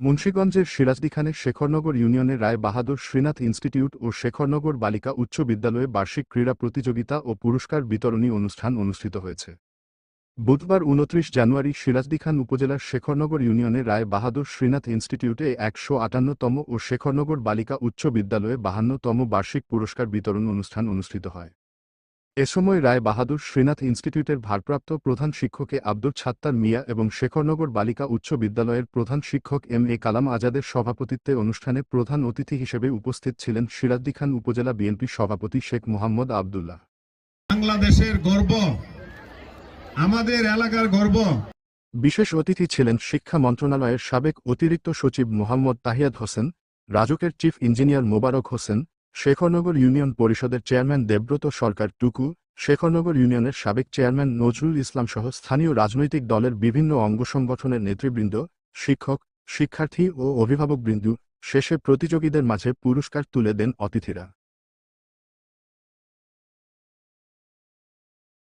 মুন্সীগঞ্জের সিরাজদিখানে শেখরনগর ইউনিয়নের রায় বাহাদুর শ্রীনাথ ইনস্টিটিউট ও শেখরনগর বালিকা উচ্চ বিদ্যালয়ে বার্ষিক ক্রীড়া প্রতিযোগিতা ও পুরস্কার বিতরণী অনুষ্ঠান অনুষ্ঠিত হয়েছে। বুধবার উনত্রিশ জানুয়ারি সিরাজদিখান উপজেলার শেখরনগর ইউনিয়নের রায় বাহাদুর শ্রীনাথ ইনস্টিটিউটে একশো আটান্নতম ও শেখরনগর বালিকা উচ্চ বিদ্যালয়ে বাহান্নতম বার্ষিক পুরস্কার বিতরণ অনুষ্ঠান অনুষ্ঠিত হয়। এ সময় রায় বাহাদুর শ্রীনাথ ইনস্টিটিউটের ভারপ্রাপ্ত প্রধান শিক্ষকে আব্দুল ছাত্তার মিয়া এবং শেখরনগর বালিকা উচ্চ বিদ্যালয়ের প্রধান শিক্ষক এম এ কালাম আজাদের সভাপতিত্বে অনুষ্ঠানে প্রধান অতিথি হিসেবে উপস্থিত ছিলেন সিরাজদিখান উপজেলা বিএনপি সভাপতি শেখ মোহাম্মদ আবদুল্লাহ। বাংলাদেশের গর্ব। আমাদের এলাকার গর্ব। বিশেষ অতিথি ছিলেন শিক্ষা মন্ত্রণালয়ের সাবেক অতিরিক্ত সচিব Mohammad Tahiyad Hossain রাজুকের chief engineer Mobarak Hossain Shekharnagar union পরিষদের চেয়ারম্যান দেবব্রত সরকার টুকু শেখরনগর ইউনিয়নের সাবেক চেয়ারম্যান নজরুল ইসলাম সহ স্থানীয় রাজনৈতিক দলের বিভিন্ন অঙ্গ সংগঠনের নেতৃবৃন্দ, শিক্ষক, শিক্ষার্থী ও অভিভাবকবৃন্দ শেষে প্রতিযোগীদের মাঝে পুরস্কার তুলে দেন অতিথিরা।